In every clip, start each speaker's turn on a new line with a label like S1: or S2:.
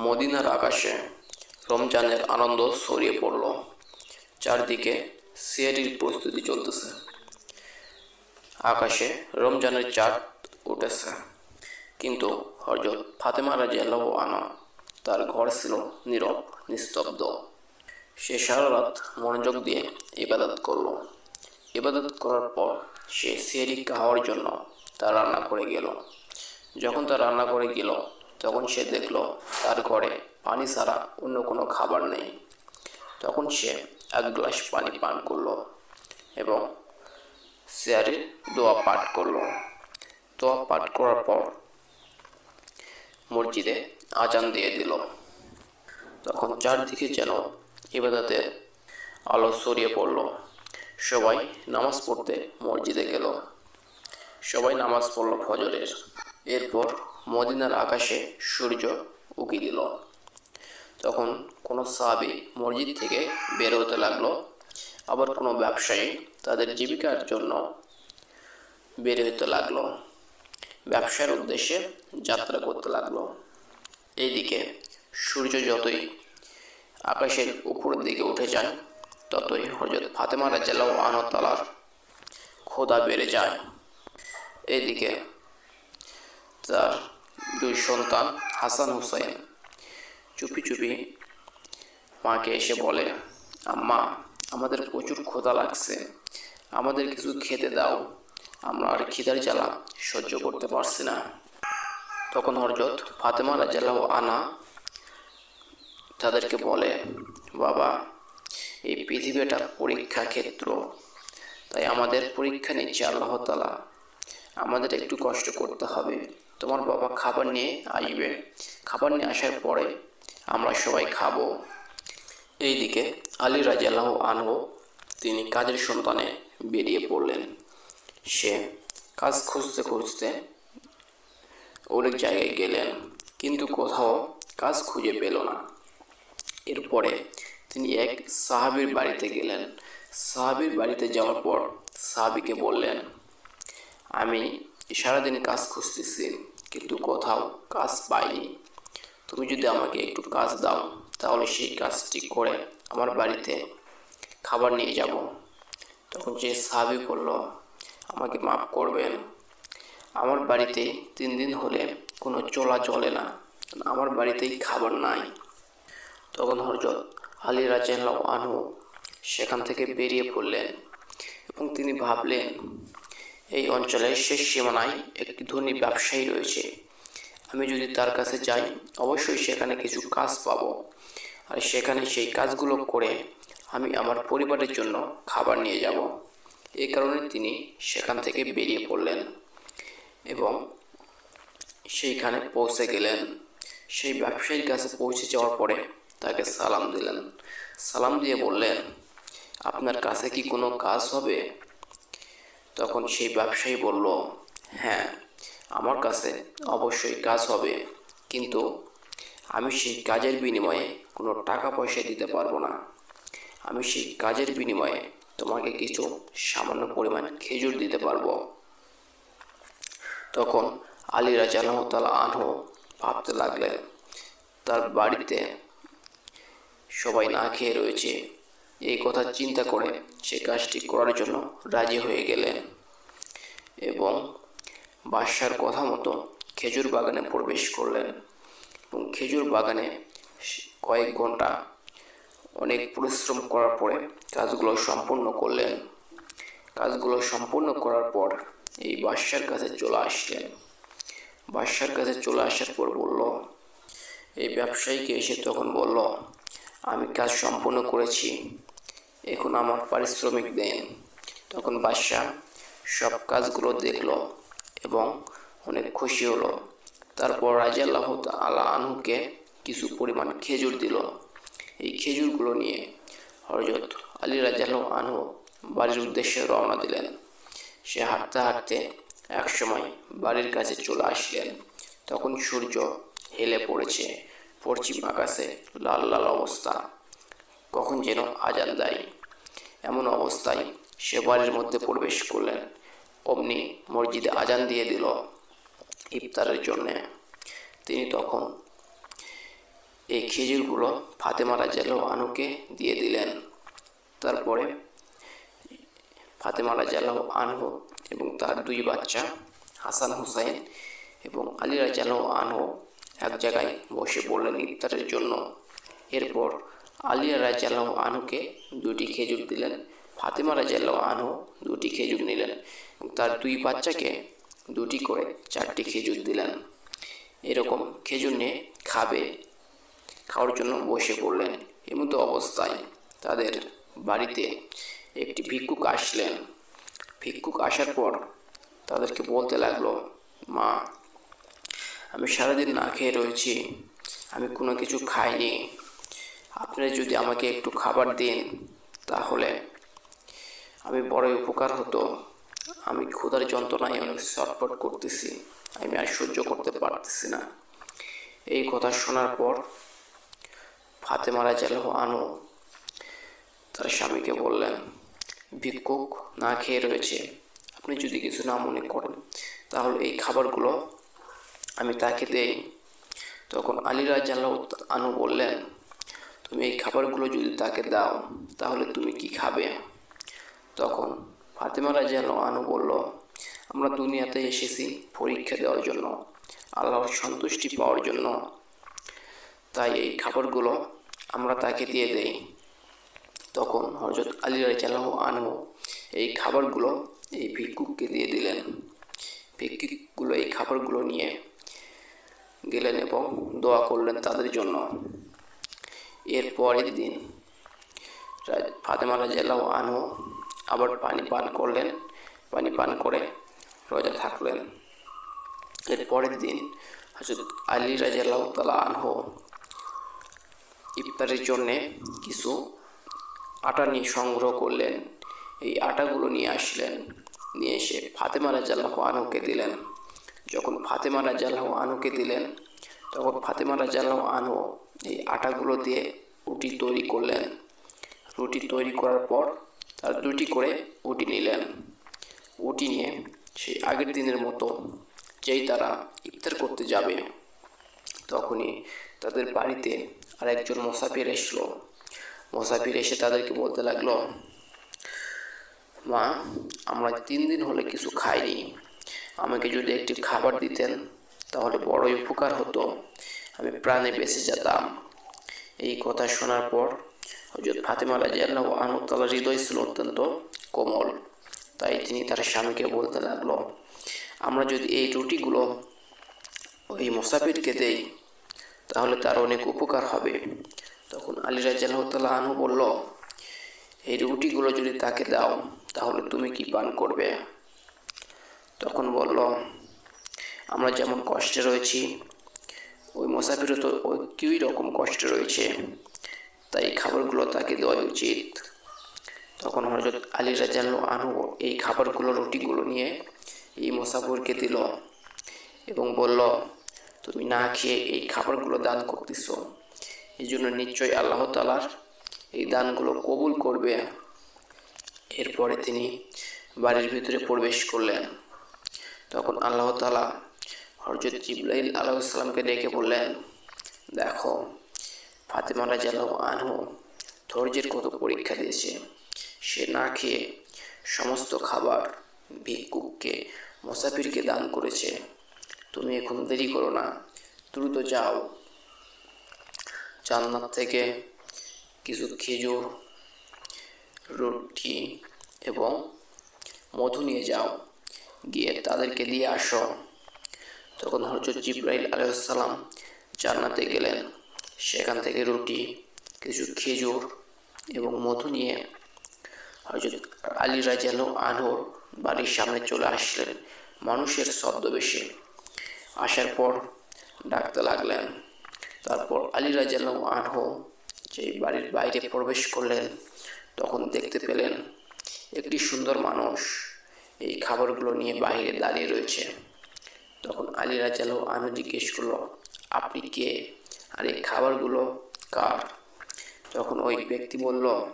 S1: মদিনার আকাশে রমজানের আনন্দ ছড়িয়ে পড়ল। চারদিকে সিয়ারির প্রস্তুতি চলতেছে। আকাশে রমজানের চাঁদ উঠেছে। কিন্তু হরজত ফাতেমা রাজিয়াল্লাহ আনা তার ঘর ছিল নীরব, নিস্তব্ধ। সে সারা রাত মনোযোগ দিয়ে ইবাদত করল। ইবাদত করার পর সে সিয়ারি খাওয়ার জন্য তার রান্না করে গেল। যখন তার রান্না করে গেল তখন সে দেখল তার ঘরে পানি ছাড়া অন্য কোনো খাবার নেই। তখন সে এক গ্লাস পানি পান করল এবং সিয়ারির দোয়া পাঠ করল। দোয়া পাঠ করার পর মসজিদে আজান দিয়ে দিল। তখন চারদিকে যেন ইবাদতের আলো ছড়িয়ে পড়ল। সবাই নামাজ পড়তে মসজিদে গেল। সবাই নামাজ পড়ল ফজরের। এরপর মদিনার আকাশে সূর্য উকি দিল। তখন কোনো সাহাবি মসজিদ থেকে বের হতে লাগল। আবার কোনো ব্যবসায়ী তাদের জীবিকার জন্য বের হতে লাগল। ব্যবসার উদ্দেশ্যে যাত্রা করতে লাগল। এইদিকে সূর্য যতই আকাশের উপরের দিকে উঠে যায় ততই হজরত ফাতেমা রাজাল্লাহ আনতালার খোদা বেড়ে যায়। এইদিকে তার দুই সন্তান, হাসান হুসাইন। চুপি চুপি মাকে এসে বলে, আম্মা, আমাদের প্রচুর ক্ষুধা লাগছে। আমাদের কিছু খেতে দাও। আমরা আর খিদার জ্বালা সহ্য করতে পারছি না। তখন হরজত ফাতেমা রাজাল্লাহ আনা তাদেরকে বলে, বাবা, এই পৃথিবীটা পরীক্ষা ক্ষেত্র তাই আমাদের পরীক্ষা নিচ্ছে আল্লাহ তালা আমাদের একটু কষ্ট করতে হবে। তোমার বাবা খাবার নিয়ে আসবে। খাবার নিয়ে আসার পরে আমরা সবাই খাব। এইদিকে আলী রাজিয়াল্লাহ আনহু, তিনি কাজের সন্তানে বেরিয়ে পড়লেন। সে কাজ খুঁজতে খুঁজতে অনেক জায়গায় গেলেন, কিন্তু কোথাও কাজ খুঁজে পেল না। এরপরে তিনি এক সাহাবির বাড়িতে গেলেন। সাহাবির বাড়িতে যাওয়ার পর সাহাবিকে বললেন আমি সারাদিন কাজ খুঁজতেছি, কিন্তু কোথাও কাজ পাইনি। তুমি যদি আমাকে একটু কাজ দাও, তাহলে সেই কাজটি করে আমার বাড়িতে খাবার নিয়ে যাব। তখন যে সাহাবি বলল, আমাকে মাফ করবেন। আমার বাড়িতে তিন দিন হলে কোনো চলা চলে না। আমার বাড়িতেই খাবার নাই। তখন হরজত আলী রাজাল্লাহ আনহু সেখান থেকে বেরিয়ে পড়লেন এবং তিনি ভাবলেন এই অঞ্চলের শেষ সীমানায় একটি ধনী ব্যবসায়ী রয়েছে। আমি যদি তার কাছে যাই, অবশ্যই সেখানে কিছু কাজ পাব। আর সেখানে সেই কাজগুলো করে আমি আমার পরিবারের জন্য খাবার নিয়ে যাব। এই কারণে তিনি সেখান থেকে বেরিয়ে পড়লেন এবং সেইখানে পৌঁছে গেলেন। সেই ব্যবসায়ীর কাছে পৌঁছে যাওয়ার পরে তাকে সালাম দিলেন। সালাম দিয়ে বললেন, আপনার কাছে কি কোনো কাজ হবে? তখন সেই ব্যবসায়ী বলল হ্যাঁ আমার কাছে অবশ্যই কাজ হবে, কিন্তু আমি সেই কাজের বিনিময়ে কোনো টাকা পয়সা দিতে পারব না। আমি সেই কাজের বিনিময়ে তোমাকে কিছু সামান্য পরিমাণ খেজুর দিতে পারব। তখন আলী রাজাল্লাহতালা আনহু ভাবতে লাগলেন, তার বাড়িতে সবাই না খেয়ে রয়েছে এই কথা চিন্তা করে সে কাজটি করার জন্য রাজি হয়ে গেলেন। এবং বাদশার কথা মতো খেজুর বাগানে প্রবেশ করলেন। এবং খেজুর বাগানে কয়েক ঘণ্টা অনেক পরিশ্রম করার পরে কাজগুলো সম্পূর্ণ করলেন। কাজগুলো সম্পূর্ণ করার পর এই বাদশার কাছে চলে আসলেন। বাদশার কাছে চলে আসার পর বলল, এই ব্যবসায়ীকে এসে তখন বলল, আমি কাজ সম্পূর্ণ করেছি। এখন আমার পারিশ্রমিক দেন। তখন বাদশাহ সব কাজগুলো দেখল এবং অনেক খুশি হলো। তারপর রাজা আল্লাহ আলা আনহুকে কিছু পরিমাণ খেজুর দিল। এই খেজুরগুলো নিয়ে হরজত আলী রাজাল্লাহ আনহু বাড়ির উদ্দেশ্যে রওনা দিলেন। সে হাঁটতে হাঁটতে একসময় বাড়ির কাছে চলে আসলেন। তখন সূর্য হেলে পড়েছে। পশ্চিম আকাশে লাল লাল অবস্থা। কখন যেন আজান দেয়। এমন অবস্থায় সে বাড়ির মধ্যে প্রবেশ করলেন। অমনি মসজিদে আজান দিয়ে দিল ইফতারের জন্যে। তিনি তখন এই খেজুরগুলো ফাতেমা রাজাল্লাহ আনুকে দিয়ে দিলেন। তারপরে ফাতেমা রাজাল্লাহ আনহু এবং তার দুই বাচ্চা হাসান হুসাইন এবং আলী রাজাল্লাহ আনহু এক জায়গায় বসে পড়লেন ইফতারের জন্য। এরপর আলিয়া রাজাল্লাহ আনুকে দুটি খেজুর দিলেন, ফাতেমা রাজাল্লাহ আনু দুটি খেজুর নিলেন তার দুই বাচ্চাকে দুটি করে চারটি খেজুর দিলেন। এরকম খেজুর নিয়ে খাবে, খাওয়ার জন্য বসে পড়লেন। এমতো অবস্থায় তাদের বাড়িতে একটি ভিক্ষুক আসলেন। ভিক্ষুক আসার পর তাদেরকে বলতে লাগল, মা, আমি সারাদিন না খেয়ে রয়েছি, আমি কোনো কিছু খাইনি। আপনারা যদি আমাকে একটু খাবার দিন, তাহলে আমি বড়ই উপকার হতো। আমি ক্ষুধার যন্ত্রণায় অনেক ছটফট করতেছি। আমি আর সহ্য করতে পারতেছি না। এই কথা শোনার পর ফাতেমা রাজালহ আনু তার স্বামীকে বললেন, ভিক্ষুক না খেয়ে রয়েছে। আপনি যদি কিছু না মনে করেন, তাহলে এই খাবারগুলো আমি তাকে দেই। তখন আলী রাজাল্লাহ আনু বললেন তুমি এই খাবারগুলো যদি তাকে দাও, তাহলে তুমি কি খাবে? তখন ফাতেমা রাজিয়াল আনু বলল, আমরা দুনিয়াতে এসেছি পরীক্ষা দেওয়ার জন্য, আল্লাহর সন্তুষ্টি পাওয়ার জন্য। তাই এই খাবারগুলো আমরা তাকে দিয়ে দেই। তখন হজরত আলী রাজিয়াল্লাহ আনু এই খাবারগুলো এই ভিক্ষুককে দিয়ে দিলেন। ভিক্ষুকগুলো এই খাবারগুলো নিয়ে গেলেন এবং দোয়া করলেন তাদের জন্য। এর পরের দিন ফাতেমা রাজিয়াল্লাহ আনহু আবার পানি পান করলেন, পানি পান করে রোজা থাকলেন। এর পরের দিন হজরত আলী রাজিয়াল্লাহ তালা আনহু ইফতারের জন্যে কিছু আটা নিয়ে সংগ্রহ করলেন। এই আটাগুলো নিয়ে আসলেন, নিয়ে এসে ফাতেমা রাজাল্লাহ আনহুকে দিলেন। যখন ফাতেমা রাজাল্লাহ আনহুকে দিলেন তখন ফাতেমা রাজাল্লাহ আনো এই আটাগুলো দিয়ে রুটি তৈরি করলেন। রুটি তৈরি করার পর তার দুটি করে উটি নিলেন। উটি নিয়ে সেই আগের দিনের মতো যেই তারা ইফতার করতে যাবে, তখনই তাদের বাড়িতে আর একজন মোসাফির এসলো। মোসাফির এসে তাদেরকে বলতে লাগল, মা, আমরা তিন দিন হলে কিছু খাইনি। আমাকে যদি একটি খাবার দিতেন তাহলে বড়ই উপকার হতো। আমি প্রাণে বেঁচে যেতাম। এই কথা শোনার পর হজরত ফাতেমা রাজি আল্লাহ হৃদয় ছিল অত্যন্ত কোমল। তাই তিনি তার স্বামীকে বলতে লাগল, আমরা যদি এই রুটিগুলো ওই মোসাফিরকে দেই, তাহলে তার অনেক উপকার হবে। তখন আলী রাজিয়াল্লাহ আনহু বলল, এই রুটিগুলো যদি তাকে দাও, তাহলে তুমি কি পান করবে? তখন বলল আমরা যেমন কষ্টে রয়েছি, ওই মোসাফিরও তো ওই কেউই রকম কষ্টে রয়েছে। তাই খাবারগুলো তাকে দেওয়া উচিত। তখন হজরত আলী রাজাল আনু এই খাবারগুলো, রুটিগুলো নিয়ে এই মোসাফিরকে দিল এবং বলল, তুমি না খেয়ে এই খাবারগুলো দান করতেছ। এই জন্য নিশ্চয়ই আল্লাহ তালার এই দানগুলো কবুল করবে। এরপরে তিনি বাড়ির ভিতরে প্রবেশ করলেন। তখন আল্লাহ তালা হরজত জিবলাইল আলাইসাল্লামকে ডেকে বললেন, দেখো ফাতেমা রাজাল আনহু ধৈর্যের কত পরীক্ষা দিয়েছে। সে না খেয়ে সমস্ত খাবার ভিক্ষুককে, মোসাফিরকে দান করেছে। তুমি এখন দেরি করো না, দ্রুত যাও। জান্নাত থেকে কিছু খেজুর, রুটি এবং মধু নিয়ে যাও। গিয়ে তাদেরকে দিয়ে আসো। তখন হজরত জিব্রাইল আলাইসাল্লাম জান্নাতে গেলেন। সেখান থেকে রুটি, কিছু খেজুর এবং মধু নিয়ে হজরত আলী রাজালু আনহর বাড়ির সামনে চলে আসলেন। মানুষের ছদ্মবেশে আসার পর ডাকতে লাগলেন। তারপর আলী রাজালু আনহ যেই বাড়ির বাইরে প্রবেশ করলেন, তখন দেখতে পেলেন একটি সুন্দর মানুষ এই খাবারগুলো নিয়ে বাইরে দাঁড়িয়ে রয়েছে। তখন আলী রাজালু আনু জিজ্ঞেস করল, আপনি কে? আর এই খাবারগুলো কার? তখন ওই ব্যক্তি বলল,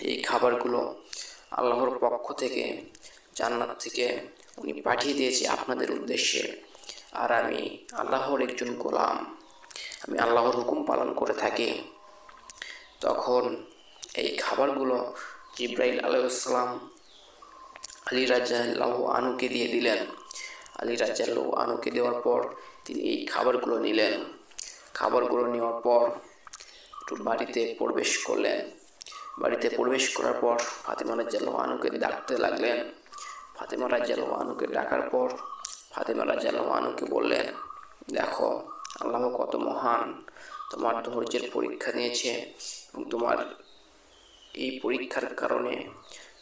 S1: এই খাবারগুলো আল্লাহর পক্ষ থেকে, জান্নাত থেকে উনি পাঠিয়ে দিয়েছে আপনাদের উদ্দেশ্যে। আর আমি আল্লাহর একজন গোলাম। আমি আমি আল্লাহর হুকুম পালন করে থাকি। তখন এই খাবারগুলো জিব্রাইল আলাইসালাম আলী রাজাল্লাহ আনুকে দিয়ে দিলেন। আলী রাজাল্লাহ আনুকে দেওয়ার পর তিনি এই খাবারগুলো নিলেন। খাবারগুলো নেওয়ার পর একটু বাড়িতে প্রবেশ করলেন। বাড়িতে প্রবেশ করার পর ফাতেমা রাজ্জাল্লাহ আনুকে ডাকতে লাগলেন। ফাতেমা রাজ্জাল্লাহ আনুকে ডাকার পর ফাতেমা রাজ্জাল্লাহ আনুকে বললেন, দেখো, আল্লাহ কত মহান। তোমার ধৈর্যের পরীক্ষা নিয়েছে এবং তোমার এই পরীক্ষার কারণে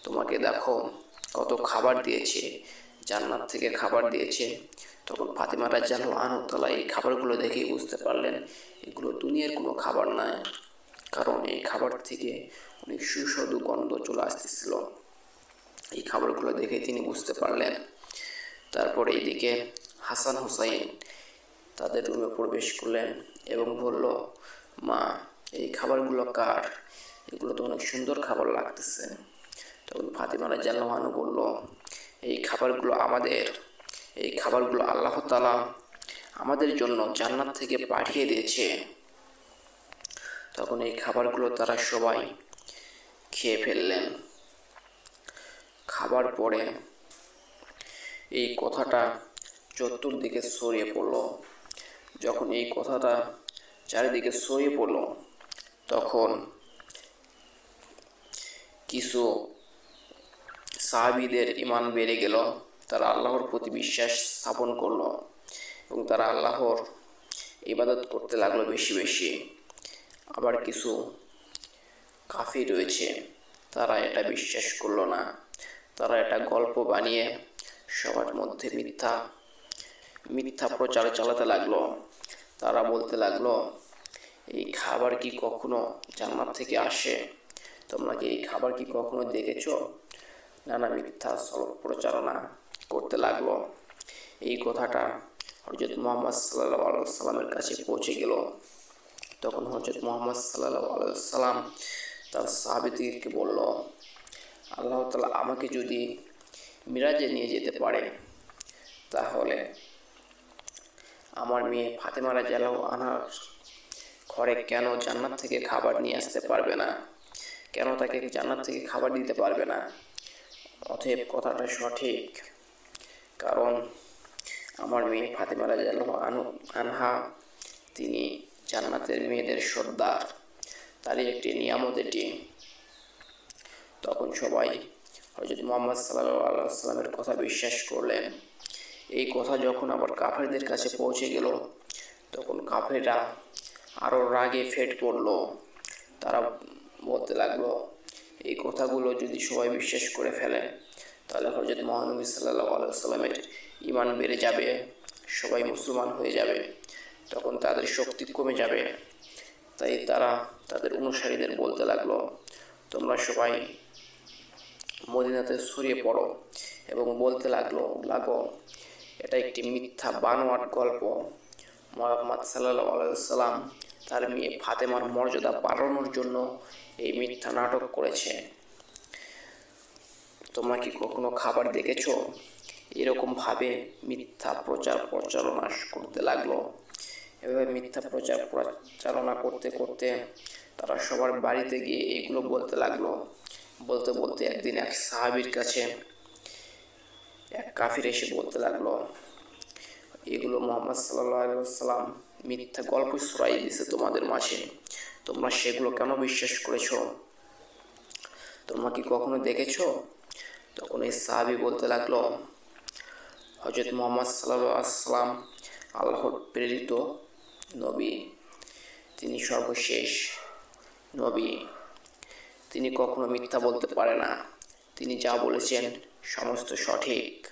S1: তোমাকে দেখো, কত খাবার দিয়েছে। জান্নাত থেকে খাবার দিয়েছে। তখন ফাতেমা রাজ্জাল্লাহ আনতালা এই খাবারগুলো দেখেই বুঝতে পারলেন, এগুলো দুনিয়ার কোনো খাবার নয়। কারণ এই খাবার থেকে অনেক সুস্বাদু গন্ধ চলে আসতেছিল। এই খাবারগুলো দেখে তিনি বুঝতে পারলেন। তারপরে এইদিকে হাসান হুসাইন তাদের রুমে প্রবেশ করলেন এবং বলল, মা, এই খাবারগুলো কার? এগুলো তো অনেক সুন্দর খাবার লাগতেছে। তখন ফাতিমা রাজ্লাহানু বলল এই খাবারগুলো আমাদের, এই খাবারগুলো আল্লাহ তালা আমাদের জন্য জান্নাত থেকে পাঠিয়ে দিয়েছে। তখন এই খাবারগুলো তারা সবাই খেয়ে ফেললেন। খাবার পরে এই কথাটা চতুর্দিকে ছড়িয়ে পড়ল। যখন এই কথাটা চারিদিকে ছড়িয়ে পড়ল, তখন কিছু সাহাবিদের ইমান বেড়ে গেল, তারা আল্লাহর প্রতি বিশ্বাস স্থাপন করল এবং তারা আল্লাহর ইবাদত করতে লাগল বেশি বেশি। আবার কিছু কাফি রয়েছে, তারা এটা বিশ্বাস করল না। তারা এটা গল্প বানিয়ে সবার মধ্যে মিথ্যা মিথ্যা প্রচার চালাতে লাগল। তারা বলতে লাগল, এই খাবার কি কখনো জান্নাত থেকে আসে? তোমরা কি এই খাবার কি কখনো দেখেছ? নানা মিথ্যা প্রচারণা করতে লাগল। এই কথাটা হজরত মোহাম্মদ সাল্লাহ সাল্লামের কাছে পৌঁছে গেল। তখন হজরত মোহাম্মদ সাল্লাহ সাল্লাম তার সাহাবিদিকে বলল, আল্লাহ তালা আমাকে যদি মিরাজে নিয়ে যেতে পারে, তাহলে আমার মেয়ে ফাতেমারা রাজালাও আনার ঘরে কেন জান্নাত থেকে খাবার নিয়ে আসতে পারবে না? কেন তাকে জান্নাত থেকে খাবার দিতে পারবে না? অতএব কথাটা সঠিক। কারণ আমার মেয়ে ফাতেমা রাজাল্লাহ আনু আনহা, তিনি জান্নাতের মেয়েদের সর্দার। তারই একটি নিয়ামত এটি। তখন সবাই হজরত মোহাম্মদ সাল্লাহ সাল্লামের কথা বিশ্বাস করলেন। এই কথা যখন আবার কাফেরদের কাছে পৌঁছে গেল, তখন কাফেররা আরও রাগে ফেট পড়ল। তারা বলতে লাগল এই কথাগুলো যদি সবাই বিশ্বাস করে ফেলে, তাহলে হজরত মহানবী সাল্লাহ আলাইসাল্লামের ইমান বেড়ে যাবে, সবাই মুসলমান হয়ে যাবে, তখন তাদের শক্তি কমে যাবে। তাই তারা তাদের অনুসারীদের বলতে লাগল, তোমরা সবাই মদিনাতে ছড়িয়ে পড়ো। এবং বলতে লাগল, লাগো, এটা একটি মিথ্যা বানোয়াট গল্প। মোহাম্মদ সাল্লাহ আলাইসাল্লাম তার মেয়ে ফাতেমার মর্যাদা বাড়ানোর জন্য এই মিথ্যা নাটক করেছে। তোমরা কি কখনো খাবার দেখেছ? এরকমভাবে মিথ্যা প্রচার প্রচারণা করতে লাগল। এভাবে মিথ্যা প্রচার প্রচারণা করতে করতে তারা সবার বাড়িতে গিয়ে এগুলো বলতে লাগল। বলতে বলতে একদিন এক সাহাবির কাছে এক কাফির এসে বলতে লাগল, এগুলো মোহাম্মদ সাল্লাহ সাল্লাম মিথ্যা গল্প ছড়াই দিছে তোমাদের মাঝে। তোমরা সেগুলো কেন বিশ্বাস করেছ? তোমরা কি কখনো দেখেছ? তখন এই সাহাবি বলতে লাগল হজরত মোহাম্মদ সাল্লাম আল্লাহর প্রেরিত নবী, তিনি সর্বশেষ নবী। তিনি কখনো মিথ্যা বলতে পারে না। তিনি যা বলেছেন সমস্ত সঠিক।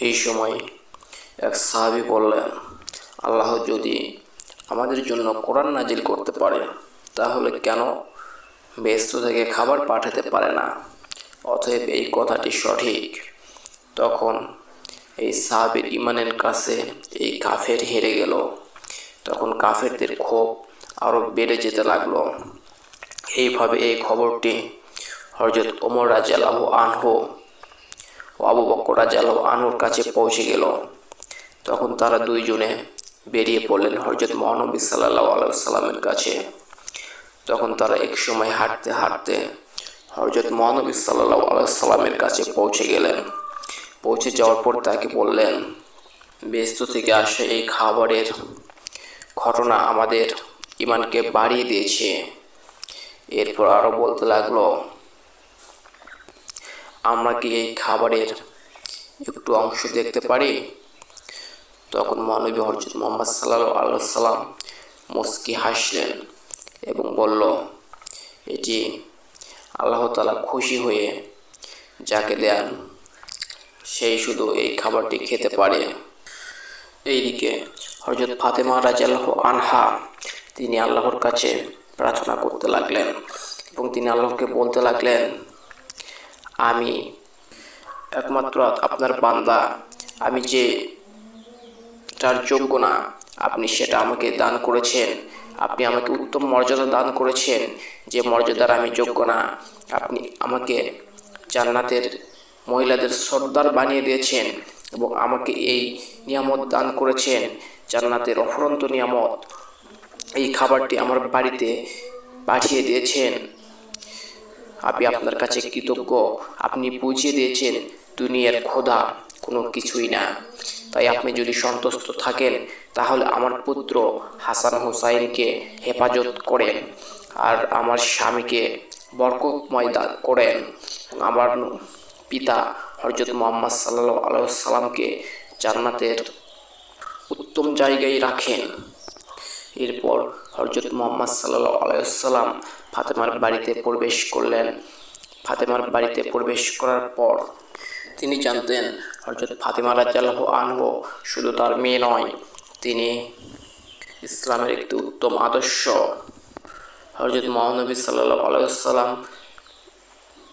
S1: এই সময় এক সাহাবি বললেন, আল্লাহ যদি আমাদের জন্য কোরআন নাজিল করতে পারে, তাহলে কেন ব্যস্ত থেকে খাবার পাঠাতে পারে না? অতএব এই কথাটি সঠিক। তখন এই সাহাবের ইমানের কাছে এই কাফের হেরে গেল। তখন কাফেরদের ক্ষোভ আরও বেড়ে যেতে লাগল। এইভাবে এই খবরটি হরজত ওমর রাজালাহ আনহু ও আবু বক্কর রাজালাহ আনহুর কাছে পৌঁছে গেল। তখন তারা দুইজনে বেরিয়ে পড়লেন হজরত মহানবী সাল্লাহ আলাইসাল্লামের কাছে। তখন তারা এক সময় হাঁটতে হাঁটতে হজরত মহানবী সাল্লাহ আলাইসাল্লামের কাছে পৌঁছে গেলেন। পৌঁছে যাওয়ার পর তাকে বললেন, ব্যস্ত থেকে আসে এই খাবারের ঘটনা আমাদের ইমানকে বাড়িয়ে দিয়েছে। এরপর আরও বলতে লাগল, আমরা কি এই খাবারের একটু অংশ দেখতে পারি? তখন মহানবী হজরত মোহাম্মদ সাল্লাহ আল্লাহ মুস্কি হাসলেন এবং বলল, এটি আল্লাহ তালা খুশি হয়ে যাকে দেন, সেই শুধু এই খাবারটি খেতে পারে। এইদিকে হজরত ফাতেমা রাজাল্লাহ আনহা, তিনি আল্লাহর কাছে প্রার্থনা করতে লাগলেন এবং তিনি আল্লাহকে বলতে লাগলেন, আমি একমাত্র আপনার বান্দা, আমি যে তার যোগ্য না। আপনি সেটা আমাকে দান করেছেন। আপনি আমাকে উত্তম মর্যাদা দান করেছেন, যে মর্যাদার আমি যোগ্য না। আপনি আমাকে জান্নাতের মহিলাদের সর্দার বানিয়ে দিয়েছেন এবং আমাকে এই নিয়ামত দান করেছেন, জান্নাতের অফরন্ত নিয়ামত। এই খাবারটি আমার বাড়িতে পাঠিয়ে দিয়েছেন। আমি আপনার কাছে কৃতজ্ঞ। আপনি বুঝিয়ে দিয়েছেন, দুনিয়ার খোদা কোনো কিছুই না। তাই আপনি যদি সন্তুষ্ট থাকেন, তাহলে আমার পুত্র হাসান হুসাইনকে হেফাজত করেন আর আমার স্বামীকে বরকতময় দান করেন। আমার পিতা হরজত মোহাম্মদ সাল্লাহ আলাইসাল্লামকে জান্নাতের উত্তম জায়গায় রাখেন। এরপর হরজত মোহাম্মদ সাল্লাহ আলাইসাল্লাম ফাতেমার বাড়িতে প্রবেশ করলেন। ফাতেমার বাড়িতে প্রবেশ করার পর তিনি জানতেন হরজত ফাতেমা রাজ্লাহ আনহ শুধু তার মেয়ে নয়, তিনি ইসলামের একটি উত্তম আদর্শ। হরজত মহানবী সাল্লাহ আলাইসাল্লাম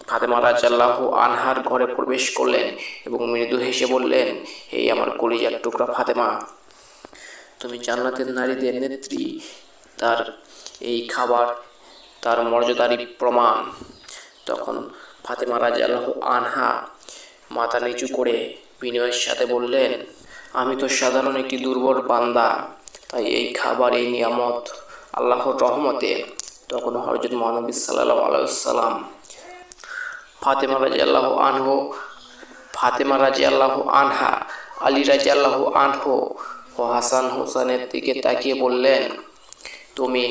S1: ফাতেমা রাজাল্লাহ আনহার ঘরে প্রবেশ করলেন এবং মৃদু হেসে বললেন এই আমার কলিজার টুকরা ফাতেমা, তুমি জান্নাতের নারীদের নেত্রী, তার এই খাবার, তার মর্যাদারই প্রমাণ। তখন ফাতেমা রাজাল্লাহ আনহা মাথা নিচু করে বিনয়ের সাথে বললেন, আমি তো সাধারণ একটি দুর্বল বান্দা, তাই এই খাবার, এই নিয়ামত আল্লাহর রহমতে তখন হরজত মহানবী সাল্লাহ আলাইসাল্লাম ফাতেমা রাজি আল্লাহ আনহো, ফাতেমা রাজি আল্লাহ আনহা, আলী রাজি আল্লাহ আনহো ও হাসান হোসেনের দিকে তাকিয়ে বললেন, তুমি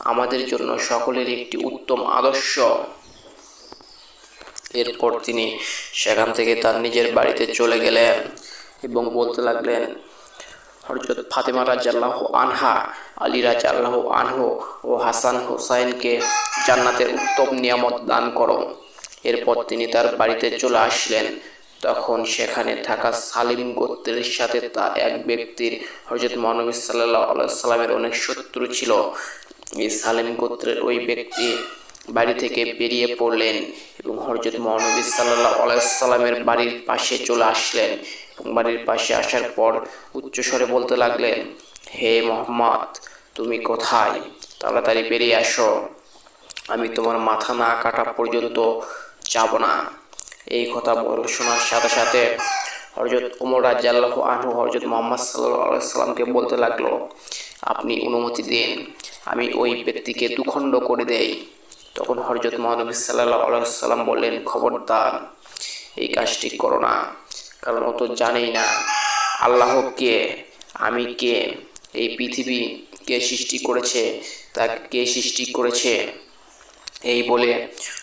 S1: আমাদের জন্য সকলের একটি উত্তম আদর্শ। এরপর তিনি সেখান থেকে তার নিজের বাড়িতে চলে গেলেন এবং বলতে লাগলেন হরজত ফাতেমা রাজাল্লাহ আনহা, আলী রাজাল্লাহ আনহো ও হাসান হোসাইনকে জান্নাতের উত্তম নিয়ামত দান করো। এরপর তিনি তার বাড়িতে চলে আসলেন। তখন সেখানে থাকা সালিম গোত্রের সাথে তা এক ব্যক্তির হজরত মহানবী সাল্লাহ সাল্লামের অনেক শত্রু ছিল। এই সালিম গোত্রের ওই ব্যক্তি বাড়ি থেকে বেরিয়ে পড়লেন এবং হরজত মহানবী সাল্লাহ আলাইসাল্লামের বাড়ির পাশে চলে আসলেন এবং বাড়ির পাশে আসার পর উচ্চস্বরে বলতে লাগলেন, হে মোহাম্মদ, তুমি কোথায়? তাড়াতাড়ি বেরিয়ে আসো। আমি তোমার মাথা না কাটা পর্যন্ত যাব না। এই কথা বল শোনার সাথে সাথে হরজত উমর রাজ্লাহ আনহু হরজত মোহাম্মদ সাল্লাহ সাল্লামকে বলতে লাগল, আপনি অনুমতি দিন, আমি ওই ব্যক্তিকে দুখণ্ড করে দেই। তখন হরজত মহানবী সাল্লাম বললেন, খবরদার, এই কাজটি করো না, কারণ ও তো জানেই না আল্লাহ কে, আমি কে, এই পৃথিবী কে সৃষ্টি করেছে তাকে কে সৃষ্টি করেছে? এই বলে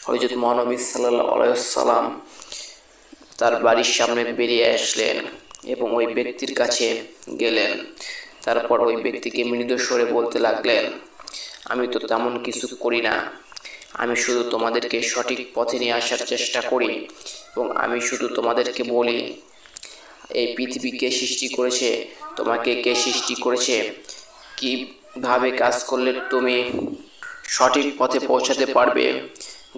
S1: হজরত মহানবী সাল্লাম তার বাড়ির সামনে বেরিয়ে আসলেন এবং ওই ব্যক্তির কাছে গেলেন। তারপর ওই ব্যক্তিকে মৃদু স্বরে বলতে লাগলেন, আমি তো তেমন কিছু করি না আমি শুধু তোমাদেরকে সঠিক পথে নিয়ে আসার চেষ্টা করি এবং আমি শুধু তোমাদেরকে বলি, এই পৃথিবী কে সৃষ্টি করেছে, তোমাকে কে সৃষ্টি করেছে, কীভাবে কাজ করলে তুমি সঠিক পথে পৌঁছাতে পারবে,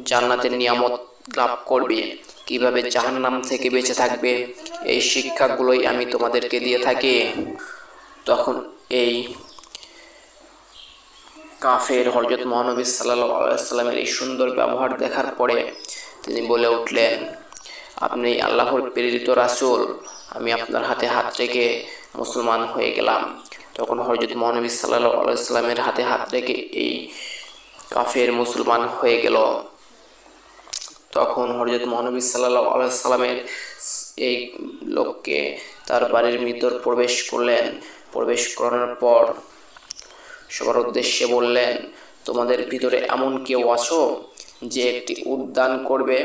S1: জান্নাতের নিয়ামত লাভ করবে, কীভাবে জাহান্নাম থেকে বেঁচে থাকবে, এই শিক্ষাগুলোই আমি তোমাদেরকে দিয়ে থাকি। তখন এই কাফের হরজত মহানবী সাল্লামের এই সুন্দর ব্যবহার দেখার পরে তিনি বলে উঠলেন, আপনি আল্লাহর প্রেরিত রাসুল, আমি আপনার হাতে হাত রেখে মুসলমান হয়ে গেলাম। তখন হজরত মহানবী সাল্লাহ হাতে হাত রেখে এই কাফের মুসলমান হয়ে গেল। তখন হজরত মহানবী সাল্লাহ আলাইসাল্লামের এই লোককে তার বাড়ির ভিতর প্রবেশ করলেন। প্রবেশ করানোর পর সবার উদ্দেশ্যে বললেন, তোমাদের ভিতরে এমন কেউ আছো যে একটি উদ্যান করবে?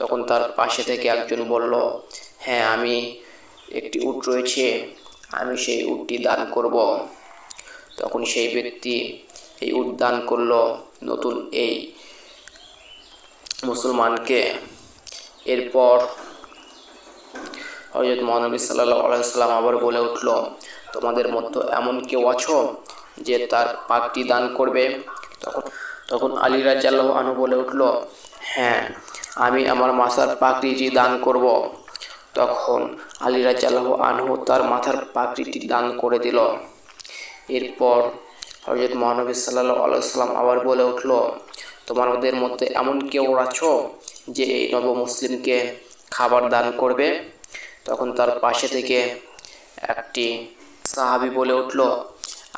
S1: তখন তার পাশে থেকে একজন বলল হ্যাঁ আমি একটি উট রয়েছে, আমি সেই উটটি দান করব। তখন সেই ব্যক্তি এই উদ্যান করল, নতুন এই মুসলমানকে। এরপর হজরত মহানবী সাল্লাহ আলাইসাল্লাম আবার বলে উঠল, তোমাদের মধ্যে এমন কেউ আছো যে তার পাকটি দান করবে। তখন তখন আলী রাজ্লাহ আনু বলে উঠল হ্যাঁ আমি আমার মাথার পাকড়িটি দান করব। তখন আলী রাজ্লাহ আনহু তার মাথার পাকড়িটি দান করে দিল। এরপর হজরত মহানবী সাল্লাহ আলাইসাল্লাম আবার বলে উঠল তোমাদের মধ্যে এমন কেউ আছো যে এই নব মুসলিমকে খাবার দান করবে? তখন তার পাশে থেকে একটি সাহাবি বলে উঠল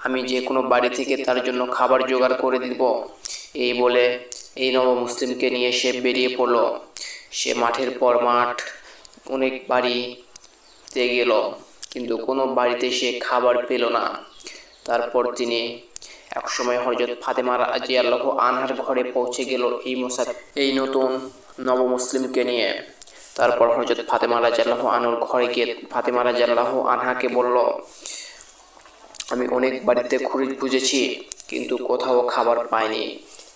S1: আমি যে কোনো বাড়ি থেকে তার জন্য খাবার জোগাড় করে দিব। এই বলে এই নব মুসলিমকে নিয়ে সে বেরিয়ে পড়ল। সে মাঠের পর মাঠ, অনেক বাড়িতে গেল, কিন্তু কোনো বাড়িতে সে খাবার পেল না। তারপর তিনি একসময় হজরত ফাতেমা রাজি আনহার ঘরে পৌঁছে গেল এই মুসাদ, এই নতুন নব মুসলিমকে নিয়ে। তারপর হজরত ফাতেমা রাজি আল্লাহ আনুর ঘরে গিয়ে ফাতেমা রাজি আল্লাহ আনহাকে বলল আমি অনেক বাড়িতে খুঁড়ি বুঝেছি কিন্তু কোথাও খাবার পাইনি।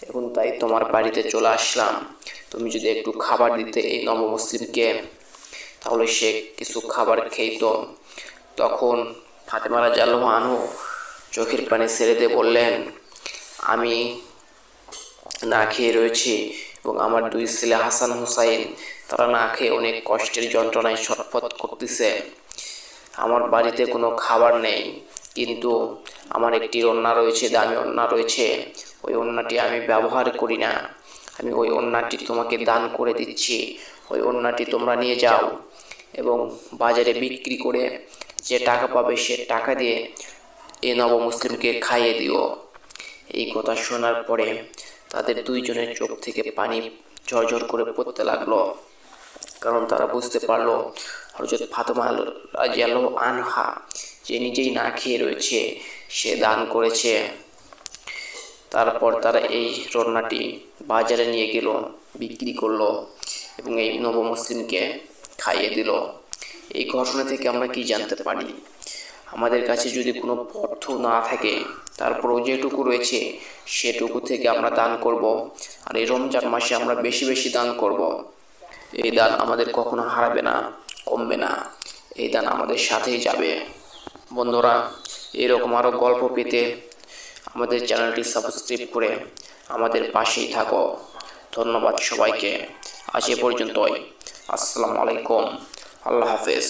S1: এখন তাই তোমার বাড়িতে চলে আসলাম। তুমি যদি একটু খাবার দিতে এই নব মুসলিমকে তাহলে সে কিছু খাবার খেত তখন ফাতেমা রাজি আল্লাহ আনহু চোখের পানি ছেড়ে দিয়ে বললেন, আমি না খেয়ে রয়েছি এবং আমার দুই ছেলে হাসান হুসাইন, তারা না খেয়ে অনেক কষ্টের যন্ত্রণায় ছটফট করতেছে। আমার বাড়িতে কোনো খাবার নেই। কিন্তু আমার একটি অন্যা রয়েছে, দামি অন্যা রয়েছে। ওই অন্যটি আমি ব্যবহার করি না। আমি ওই অন্যটি তোমাকে দান করে দিচ্ছি। ওই অন্যটি তোমরা নিয়ে যাও এবং বাজারে বিক্রি করে যে টাকা পাবে সে টাকা দিয়ে এই নব মুসলিমকে খাইয়ে দিও। এই কথা শোনার পরে তাদের দুইজনের চোখ থেকে পানি ঝরঝর করে পড়তে লাগল। কারণ তারা বুঝতে পারল হরজত ফাতেমা রাজিয়াল্লাহ আনহা যে নিজেই না খেয়ে রয়েছে, সে দান করেছে। তারপর তারা এই রন্নাটি বাজারে নিয়ে গেল, বিক্রি করল এবং এই নব মুসলিমকে খাইয়ে দিল। এই ঘটনা থেকে আমরা কি জানতে পারি? আমাদের কাছে যদি কোনো অর্থ না থাকে, তারপরও যেটুকু রয়েছে, সেটুকু থেকে আমরা দান করব। আর এই রমজান মাসে আমরা বেশি বেশি দান করব। এই দান আমাদের কখনো হারাবে না, কমবে না। এই দান আমাদের সাথেই যাবে। বন্ধুরা, এরকম আরও গল্প পেতে আমাদের চ্যানেলটি সাবস্ক্রাইব করে আমাদের পাশেই থাকো। ধন্যবাদ সবাইকে। আজ এ পর্যন্তই। আসসালামু আলাইকুম। আল্লাহ হাফেজ।